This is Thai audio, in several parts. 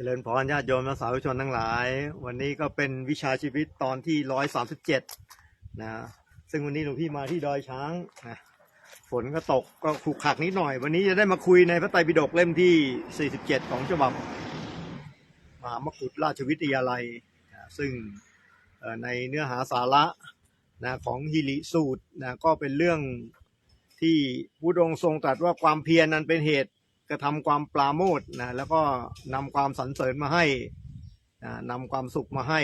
เจริญพรญาติโยมและสาธุชนทั้งหลาย วันนี้ก็เป็นวิชาชีวิตตอนที่ร้อยสามสิบเจ็ดนะซึ่งวันนี้หลวงพี่มาที่ดอยช้างนะฝนก็ตกก็ขรุกขลักนิดหน่อย วันนี้จะได้มาคุยในพระไตรปิฎกเล่มที่ 47 ของฉบับมหามกุฏราชวิทยาลัยนะซึ่งในเนื้อหาสาระนะของฮิริสูตรนะก็เป็นเรื่องที่พระองค์ทรงตรัสว่าความเพียรนั้นเป็นเหตุ กระทำความปราโมทย์นะแล้วก็นำความสรรเสริญมาให้นะนำความสุขมาให้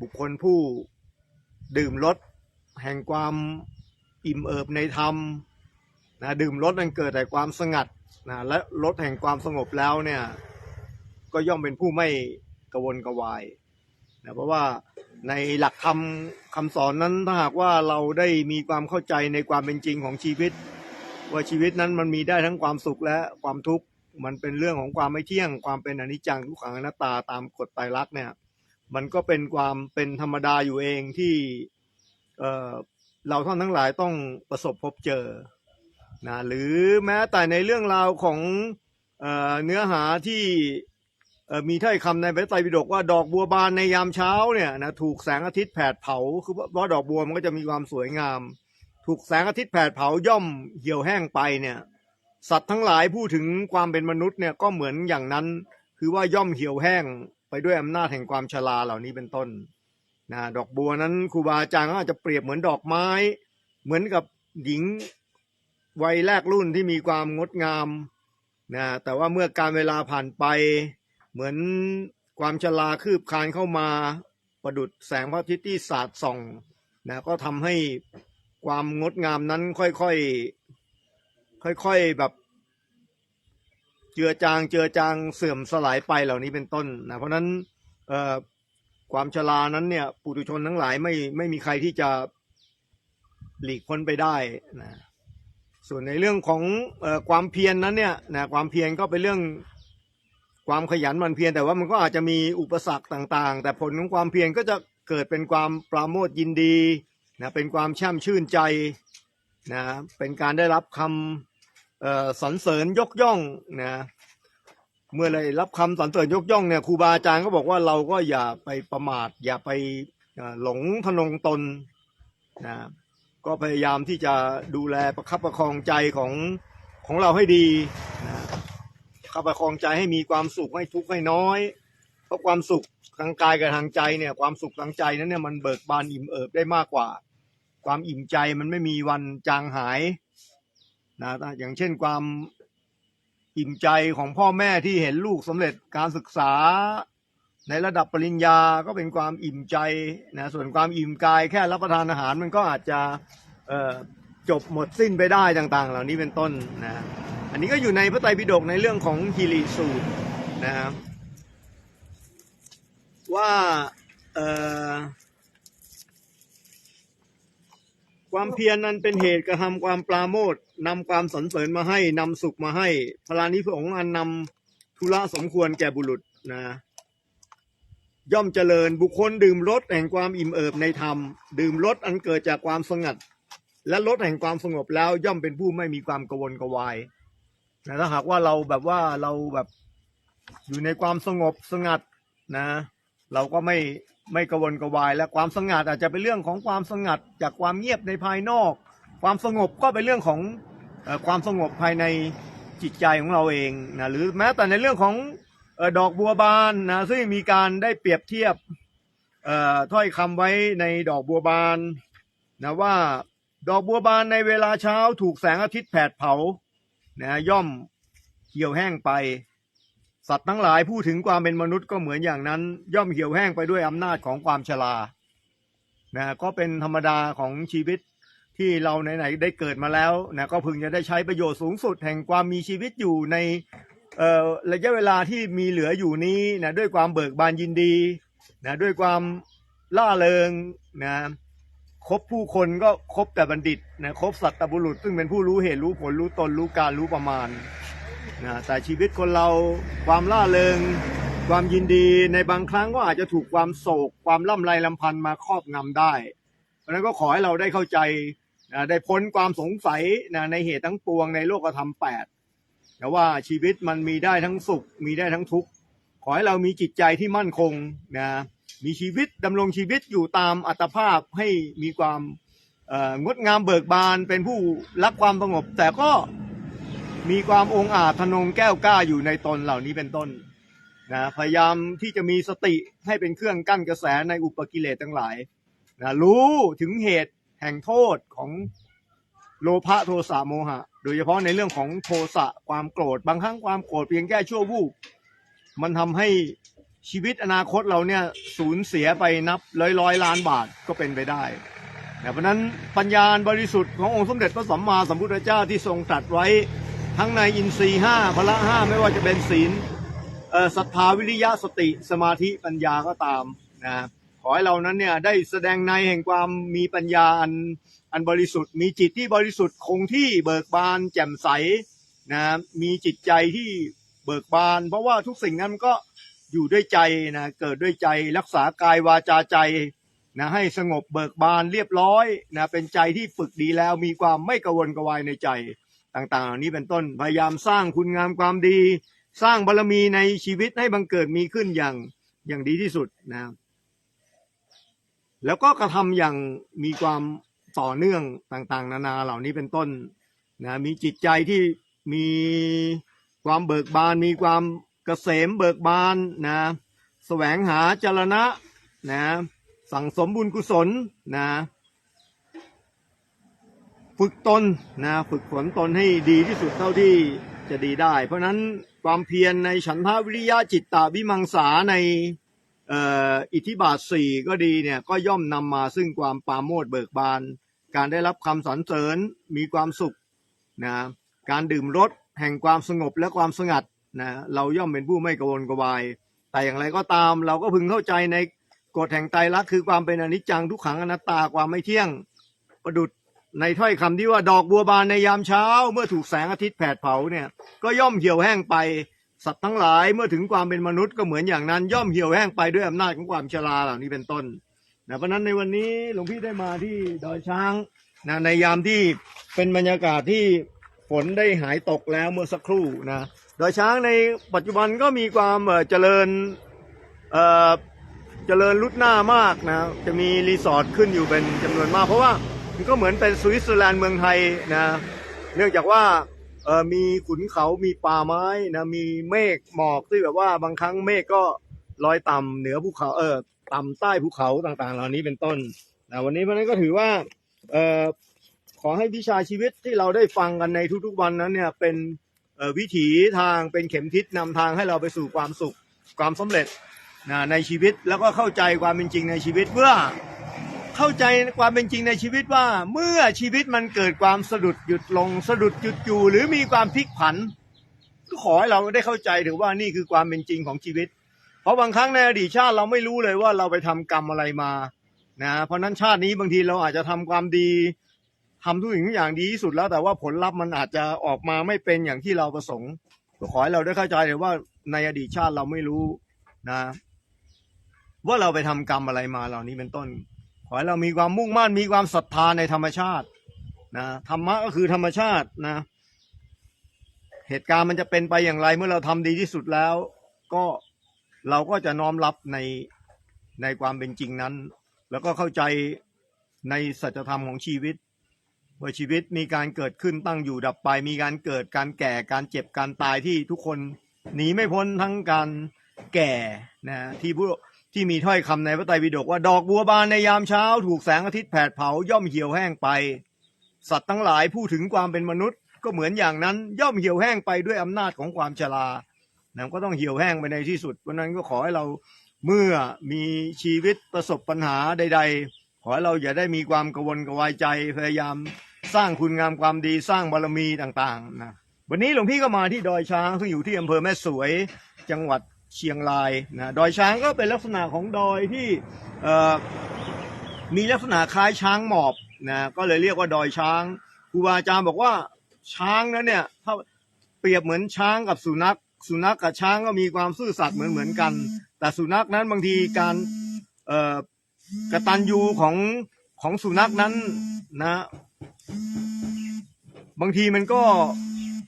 บุคคลผู้ดื่มรสแห่งความอิ่มเอิบในธรรมนะดื่มรสนั้นเกิดแต่ความสงัดนะและรสแห่งความสงบแล้วเนี่ยก็ย่อมเป็นผู้ไม่กระวนกระวายนะเพราะว่าในหลักธรรมคำสอนนั้นถ้าหากว่าเราได้มีความเข้าใจในความเป็นจริงของชีวิต ว่าชีวิตนั้นมันมีได้ทั้งความสุขและความทุกข์มันเป็นเรื่องของความไม่เที่ยง ความเป็นอนิจจังทุกขังอนัตตาตามกฎไตรลักษณ์เนี่ย มันก็เป็นความเป็นธรรมดาอยู่เองที่เเราท่านทั้งหลายต้องประสบพบเจอนะหรือแม้แต่ในเรื่องราวของเอเนื้อหาที่มีถ้อยคำในพระไตรปิฎกว่าดอกบัวบานในยามเช้าเนี่ยนะถูกแสงอาทิตย์แผดเผาคือเพราะดอกบัวมันก็จะมีความสวยงาม ถูกแสงอาทิตย์แผดเผาย่อมเหี่ยวแห้งไปเนี่ยสัตว์ทั้งหลายพูดถึงความเป็นมนุษย์เนี่ยก็เหมือนอย่างนั้น คือว่าย่อมเหี่ยวแห้งไปด้วยอำนาจแห่งความชราเหล่านี้เป็นต้นนะดอกบัวนั้นครูบาอาจารย์ก็อาจจะเปรียบเหมือนดอกไม้ เหมือนกับหญิงวัยแรกรุ่นที่มีความงดงามนะแต่ว่าเมื่อการเวลาผ่านไป เหมือนความชราคืบคลานเข้ามา ประดุดแสงพระอาทิตย์ที่สาดส่องนะก็ทำให้ ความงดงามนั้นค่อยๆค่อยๆแบบ เจือจาง เจือจางเสื่อมสลายไปเหล่านี้เป็นต้นนะเพราะนั้นเอ่อความชรานั้นเนี่ยปุถุชนทั้งหลายไม่ไม่มีใครที่จะหลีกพ้นไปได้นะส่วนในเรื่องของออความเพียรนนั้นเนี่ยนะความเพียรก็เป็นเรื่องความขยันมันเพียรแต่ว่ามันก็อาจจะมีอุปสรรคต่าง ๆ แต่ผลของความเพียรก็จะเกิดเป็นความปราโมทยินดี นะเป็นความช่ำชื่นใจนะเป็นการได้รับคำสรรเสริญยกย่องนะเมื่อได้รับคำสรรเสริญยกย่องเนี่ยครูบาอาจารย์ก็บอกว่าเราก็อย่าไปประมาท อย่าไปหลงทนงตนนะก็พยายามที่จะดูแลประคับประคองใจของของเราให้ดีนะประคับประคองใจให้มีความสุขให้ทุกข์ให้น้อย ราะความสุขทางกายกับทางใจเนี่ย ความสุขทางใจนั้นเนี่ยมันเบิกบานอิ่มเอิบได้มากกว่า ความอิ่มใจมันไม่มีวันจางหายนะอย่างเช่นความอิ่มใจของพ่อแม่ที่เห็นลูกสำเร็จการศึกษา ในระดับปริญญาก็เป็นความอิ่มใจนะส่วนความอิ่มกายแค่รับประทานอาหารมันก็อาจจะจบหมดสิ้นไปได้ต่างๆ เหล่านี้เป็นต้นนะอันนี้ก็อยู่ในพระไตรปิฎกในเรื่องของฮิริสูตรนะครับ ว่าความเพียรนั้นเป็นเหตุกระทำความปราโมทนำความสรรเสริญมาให้นำสุขมาให้ พลานิพระองค์อันนำธุระสมควรแก่บุรุษนะย่อมเจริญบุคคลดื่มรสแห่งความอิ่มเอิบในธรรม ดื่มรสอันเกิดจากความสงัด และรสแห่งความสงบแล้วย่อมเป็นผู้ไม่มีความกวนกวายนะถ้าหากว่าเราแบบว่าเราแบบอยู่ในความสงบสงัดนะ เราก็ไม่ไม่กระวนกระวาย และความสงัดอาจจะเป็นเรื่องของความสงัดจากความเงียบในภายนอก ความสงบก็เป็นเรื่องของอความสงบภายในจิตใจของเราเองนะหรือแม้แต่ในเรื่องของอดอกบัวบานนะซึ่งมีการได้เปรียบเทียบเอ่อถ้อยคำไว้ในดอกบัวบานนะว่าดอกบัวบานในเวลาเช้าถูกแสงอาทิตย์แผดเผานะย่อมเหี่ยวแห้งไป สัตว์ทั้งหลายพูดถึงความเป็นมนุษย์ก็เหมือนอย่างนั้น ย่อมเหี่ยวแห้งไปด้วยอำนาจของความชรานะก็เป็นธรรมดาของชีวิตที่เราไหนๆได้เกิดมาแล้วนะก็พึงจะได้ใช้ประโยชน์สูงสุดแห่งความมีชีวิตอยู่ในเอ่อระยะเวลาที่มีเหลืออยู่นี้นะด้วยความเบิกบานยินดีนะด้วยความล่าเริงนะคบผู้คนก็คบแต่บัณฑิตนะคบสัตบุรุษ ซึ่งเป็นผู้รู้เหตุรู้ผลรู้ตนรู้การรู้ประมาณ นะแต่ชีวิตคนเราความล่าเริง ความยินดีในบางครั้งก็อาจจะถูกความโศก ความล่ำไรลำพันมาครอบงำได้ เพราะนั้นก็ขอให้เราได้เข้าใจนะได้พ้นความสงสัยนะในเหตุทั้งปวงในโลกธรรมแปดนะว่าชีวิตมันมีได้ทั้งสุข มีได้ทั้งทุกข์ขอให้เรามีจิตใจที่มั่นคงนะมีชีวิตดำรงชีวิตอยู่ตามอัตภาพให้มีความงดงามเบิกบานเป็นผู้รักความสงบ แต่ก็ มีความองอาจทะนงแก้วกล้าอยู่ในตนเหล่านี้เป็นต้นนะพยายามที่จะมีสติให้เป็นเครื่องกั้นกระแสในอุปกิเลสทั้งหลายนะรู้ถึงเหตุแห่งโทษของโลภะโทสะโมหะ โดยเฉพาะในเรื่องของโทสะความโกรธ บางครั้งความโกรธเพียงแค่ชั่ววูบมันทำให้ชีวิตอนาคตเราเนี่ยสูญเสียไปนับร้อยร้อยล้านบาทก็เป็นไปได้นะเพราะนั้นปัญญาบริสุทธิ์ขององค์สมเด็จพระสัมมาสัมพุทธเจ้าที่ทรงตรัสไว้ ทั้งในอินทรีย์ห้าพละห้าไม่ว่าจะเป็นศีลศรัทธาวิริยะสติสมาธิปัญญาก็ตามนะขอให้เรานั้นเนี่ยได้แสดงในแห่งความมีปัญญาอันอันบริสุทธิ์ มีจิตที่บริสุทธิ์คงที่เบิกบานแจ่มใสนะมีจิตใจที่เบิกบาน เพราะว่าทุกสิ่งนั้นมันก็อยู่ด้วยใจนะเกิดด้วยใจรักษากายวาจาใจนะให้สงบเบิกบานเรียบร้อยนะเป็นใจที่ฝึกดีแล้วมีความไม่กระวนกระวายในใจ ต่างๆ เหล่านี้เป็นต้นพยายามสร้างคุณงามความดี สร้างบารมีในชีวิตให้บังเกิดมีขึ้นอย่างอย่างดีที่สุดนะครับแล้วก็กระทำอย่างมีความต่อเนื่องต่างๆ นานาเหล่านี้เป็นต้นนะมีจิตใจที่มีความเบิกบาน มีความเกษมเบิกบานนะแสวงหาจรณะนะสั่งสมบุญกุศลนะ ฝึกตนนะฝึกฝนตนให้ดีที่สุดเท่าที่จะดีได้ เพราะนั้นความเพียรในฉันทาวิริยะจิตตาวิมังสาในอิทธิบาทสี่ก็ดีเนี่ยก็ย่อมนำมาซึ่งความปาโมทย์เบิกบาน การได้รับคำสรรเสริญมีความสุขนะการดื่มรสแห่งความสงบและความสงัดนะเราย่อมเป็นผู้ไม่กวนกวาย แต่อย่างไรก็ตามเราก็พึงเข้าใจในกฎแห่งไตรลักษณ์คือความเป็นอนิจจังทุกขังอนัตตาความไม่เที่ยงประดุด ในถ้อยคำที่ว่าดอกบัวบานในยามเช้า เมื่อถูกแสงอาทิตย์แผดเผาเนี่ยก็ย่อมเหี่ยวแห้งไปสัตว์ทั้งหลายเมื่อถึงความเป็นมนุษย์ก็เหมือนอย่างนั้น ย่อมเหี่ยวแห้งไปด้วยอำนาจของความชราเหล่านี้เป็นต้นนะเพราะนั้นในวันนี้หลวงพี่ได้มาที่ดอยช้างนะในยามที่เป็นบรรยากาศที่ฝนได้หายตกแล้วเมื่อสักครู่นะดอยช้างในปัจจุบันก็มีความเจริญเจริญรุดหน้ามากนะจะมีรีสอร์ทขึ้นอยู่เป็นจำนวนมากเพราะว่า มันก็เหมือนเป็นสวิตเซอร์แลนด์เมืองไทยนะ เนื่องจากว่าเออมีขุนเขามีป่าไม้นะมีเมฆหมอกที่แบบว่าบางครั้งเมฆก็ลอยต่ำเหนือภูเขาเออต่ำใต้ภูเขาต่างๆ เหล่านี้เป็นต้นนะวันนี้เพราะนั้นก็ถือว่าเออขอให้วิชาชีวิตที่เราได้ฟังกันในทุกๆวันนั้นเนี่ยเป็นเอ่อวิถีทางเป็นเข็มทิศนำทางให้เราไปสู่ความสุขความสำเร็จนะในชีวิตแล้วก็เข้าใจความเป็นจริงในชีวิตเมื่อ เข้าใจความเป็นจริงในชีวิตว่า เมื่อชีวิตมันเกิดความสะดุดหยุดลง สะดุดหยุดอยู่ หรือมีความพลิกผัน ก็ขอให้เราได้เข้าใจถือว่านี่คือความเป็นจริงของชีวิต เพราะบางครั้งในอดีตชาติเราไม่รู้เลยว่าเราไปทำกรรมอะไรมานะเพราะนั้นชาตินี้บางทีเราอาจจะทำความดีทำทุกสิ่งทุกอย่างดีที่สุดแล้ว แต่ว่าผลลัพธ์มันอาจจะออกมาไม่เป็นอย่างที่เราประสงค์ขอให้เราได้เข้าใจเลยว่าในอดีตชาติเราไม่รู้นะ ว่าเราไปทำกรรมอะไรมาเหล่านี้เป็นต้น อให้เรามีความมุ่งมั่นมีความศรัทธาในธรรมชาตินะธรรมะก็คือธรรมชาตินะ เหตุการณ์มันจะเป็นไปอย่างไร เมื่อเราทำดีที่สุดแล้ว ก็เราก็จะน้อมรับในในความเป็นจริงนั้น แล้วก็เข้าใจในสัจธรรมของชีวิตว่าชีวิตมีการเกิดขึ้นตั้งอยู่ดับไป มีการเกิดการแก่การเจ็บการตายที่ทุกคนหนีไม่พ้นทั้งการแก่นะที่ผู้ ที่มีถ้อยคำในพระไตรปิฎกว่าดอกบัวบานในยามเช้า ถูกแสงอาทิตย์แผดเผาย่อมเหี่ยวแห้งไป สัตว์ทั้งหลายผู้ถึงความเป็นมนุษย์ ก็เหมือนอย่างนั้นย่อมเหี่ยวแห้งไปด้วยอำนาจของความชรานะก็ต้องเหี่ยวแห้งไปในที่สุดเพราะนั้นก็ขอให้เราเมื่อมีชีวิตประสบปัญหาใด ๆ ขอให้เราอย่าได้มีความกระวนกระวายใจพยายามสร้างคุณงามความดีสร้างบารมีต่างๆนะวันนี้หลวงพี่ก็มาที่ดอยช้างซึ่งอยู่ที่อำเภอแม่สวยจังหวัด เชียงรายนะดอยช้างก็เป็นลักษณะของดอยที่มีลักษณะคล้ายช้างหมอบนะก็เลยเรียกว่าดอยช้างครูบาอาจารย์บอกว่าช้างนั้นเนี่ยถ้าเปรียบเหมือนช้างกับสุนัข สุนัขกับช้างก็มีความซื่อสัตย์เหมือนเหมือนกัน แต่สุนัขนั้นบางทีการเอ่อกตัญญูของของสุนัขนั้นนะ บางทีมันก็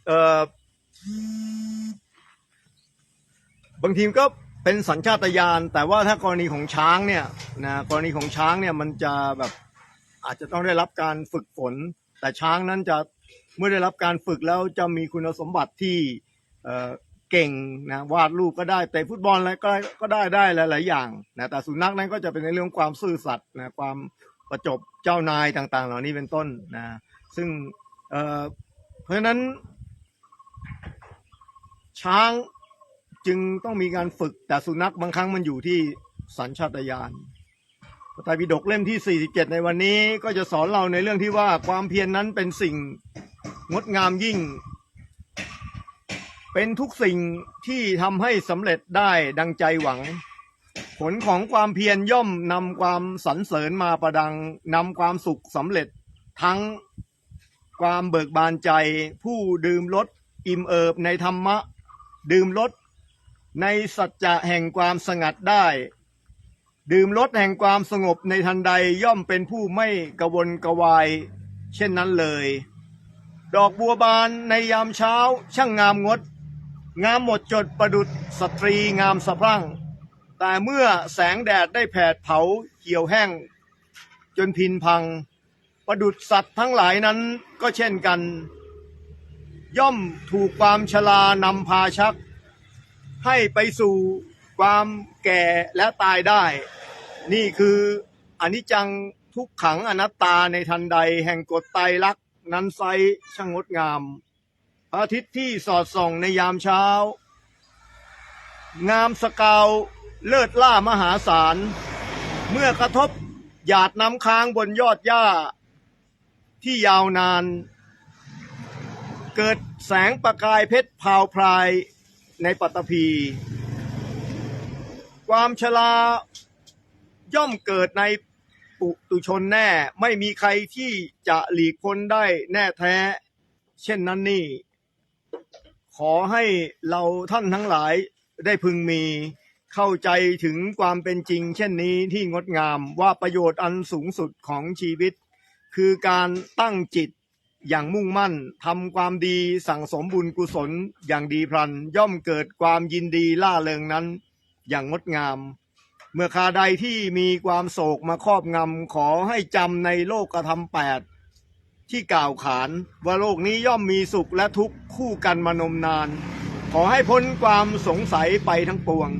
เบางทีมก็เป็นสัญชาตญาณแต่ว่าถ้ากรณีของช้างเนี่ยนะกรณีของช้างเนี่ยมันจะแบบอาจจะต้องได้รับการฝึกฝน แต่ช้างนั้นจะเมื่อได้รับการฝึกแล้วจะมีคุณสมบัติที่เอ่อเก่งนะวาดรูปก็ได้เตะฟุตบอลอะไรก็ก็ได้ได้หลาย ๆ อย่างนะแต่สุนัขนั้นก็จะเป็นในเรื่องความซื่อสัตย์นะความประจบเจ้านายต่าง ๆ เหล่านี้เป็นต้นนะซึ่งเอ่อเพราะฉะนั้นช้าง จึงต้องมีการฝึกแต่สุนัขบางครั้งมันอยู่ที่สัญชาตญาณพระไตรปิฎกเล่มที่ 47 ในวันนี้ก็จะสอนเราในเรื่องที่ว่าความเพียรนนั้นเป็นสิ่งงดงามยิ่ง เป็นทุกสิ่งที่ทำให้สำเร็จได้ดังใจหวัง ผลของความเพียรย่อมนำความสรรเสริญมาประดังนำความสุขสำเร็จทั้งความเบิกบานใจ ผู้ดื่มรสอิ่มเอิบในธรรมะ ดื่มรส ในสัจจะแห่งความสงัดได้ ดื่มรสแห่งความสงบในทันใดย่อมเป็นผู้ไม่กระวนกระวาย เช่นนั้นเลย ดอกบัวบานในยามเช้าช่างงามงด งามหมดจดประดุษสตรีงามสะพรั่ง แต่เมื่อแสงแดดได้แผดเผาเหี่ยวแห้ง จนพินพัง ประดุษสัตว์ทั้งหลายนั้นก็เช่นกัน ย่อมถูกความชรานำพาชัก ให้ไปสู่ความแก่และตายได้ นี่คืออนิจจังทุกขังอนัตตาในทันใดแห่งกฎไตรลักษณ์นั้นไซช่างงดงามพระอาทิตย์ที่สอดส่องในยามเช้า งามสกาวเลิศล่ามหาศาล เมื่อกระทบหยาดน้ำค้างบนยอดหญ้า ที่ยาวนาน เกิดแสงประกายเพชรพาวพราย ในปัตตภี ความชราย่อมเกิดในปุตุชนแน่ ไม่มีใครที่จะหลีกพ้นได้แน่แท้ เช่นนั้นนี่ ขอให้เราท่านทั้งหลายได้พึงมีเข้าใจถึงความเป็นจริง เช่นนี้ที่งดงามว่าประโยชน์อันสูงสุดของชีวิต คือการตั้งจิต อย่างมุ่งมั่นทำความดีสั่งสมบุญกุศลอย่างดีพลัน ย่อมเกิดความยินดีล่าเริงนั้น อย่างงดงาม เมื่อคาใดที่มีความโศกมาครอบงำขอให้จำในโลกกระทำแปดที่กล่าวขานว่าโลกนี้ย่อมมีสุขและทุกข์คู่กันมานมนาน ขอให้พ้นความสงสัยไปทั้งปวง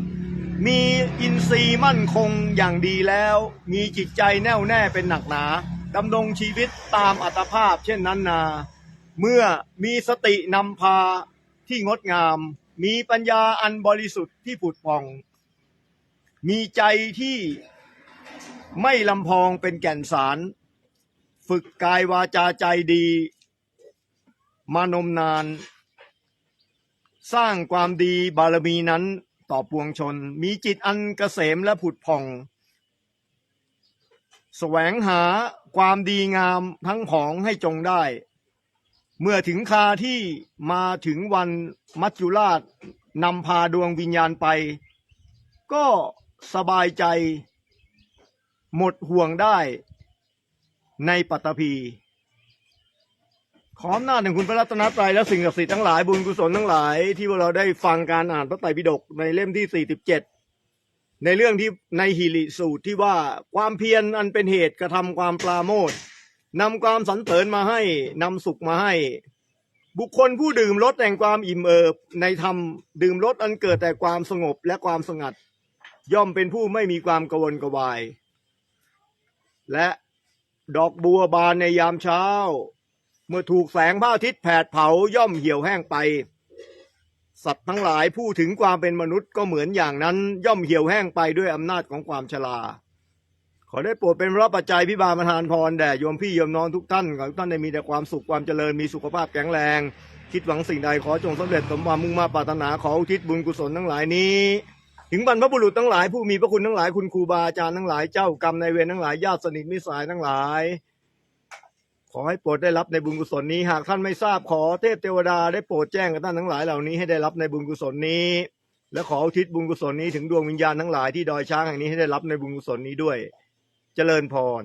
มีอินทรีย์มั่นคงอย่างดีแล้ว มีจิตใจแน่วแน่เป็นหนักหนา ดำรงชีวิตตามอัตภาพเช่นนั้นนา เมื่อมีสตินำพาที่งดงาม มีปัญญาอันบริสุทธิ์ที่ผุดผ่อง มีใจที่ไม่ลำพองเป็นแก่นสาร ฝึกกายวาจาใจดี มานมนาน สร้างความดีบารมีนั้นต่อปวงชน มีจิตอันเกษมและผุดผ่อง แสวงหาความดีงามทั้งผองให้จงได้ เมื่อถึงคาที่มาถึงวันมัจจุราชนำพาดวงวิญญาณไป ก็สบายใจ หมดห่วงได้ ในปัตตภีขออำนาจแห่งคุณพระรัตนตรัยและสิ่งศักดิ์สิทธิ์ทั้งหลายบุญกุศลทั้งหลายที่พวกเราได้ฟังการอ่านพระไตรปิฎกในเล่มที่ 47 ในเรื่องที่ในหิริสูตรที่ว่าความเพียรอันเป็นเหตุกระทำความปราโมทนำความสรรเสริญมาให้นำสุขมาให้ บุคคลผู้ดื่มรสแห่งความอิ่มเอิบในธรรมดื่มรสอันเกิดแต่ความสงบและความสงัด ย่อมเป็นผู้ไม่มีความกวนกวาย และดอกบัวบานในยามเช้า เมื่อถูกแสงพระอาทิตย์แผดเผาย่อมเหี่ยวแห้งไป สัตว์ทั้งหลายผู้ถึงความเป็นมนุษย์ก็เหมือนอย่างนั้น ย่อมเหี่ยวแห้งไปด้วยอำนาจของความชราขอได้โปรดเป็นพระปัจจัยพิบาลประทานพรแด่โยมพี่โยมน้องทุกท่านขอทุกท่านได้มีแต่ความสุขความเจริญมีสุขภาพแข็งแรง คิดหวังสิ่งใดขอจงสำเร็จสมความมุ่งมาปรารถนาขออุทิศบุญกุศลทั้งหลายนี้ ถึงบรรพบุรุษทั้งหลายผู้มีพระคุณทั้งหลายคุณครูบาอาจารย์ทั้งหลายเจ้ากรรมนายเวรทั้งหลายญาติสนิทมิตรสายทั้งหลาย ขอให้โปรดได้รับในบุญกุศลนี้ หากท่านไม่ทราบขอเทพเทวดาได้โปรดแจ้งกับท่านทั้งหลายเหล่านี้ให้ได้รับในบุญกุศลนี้ และขออุทิศบุญกุศลนี้ถึงดวงวิญญาณทั้งหลายที่ดอยช้างแห่งนี้ให้ได้รับในบุญกุศลนี้ด้วย เจริญพร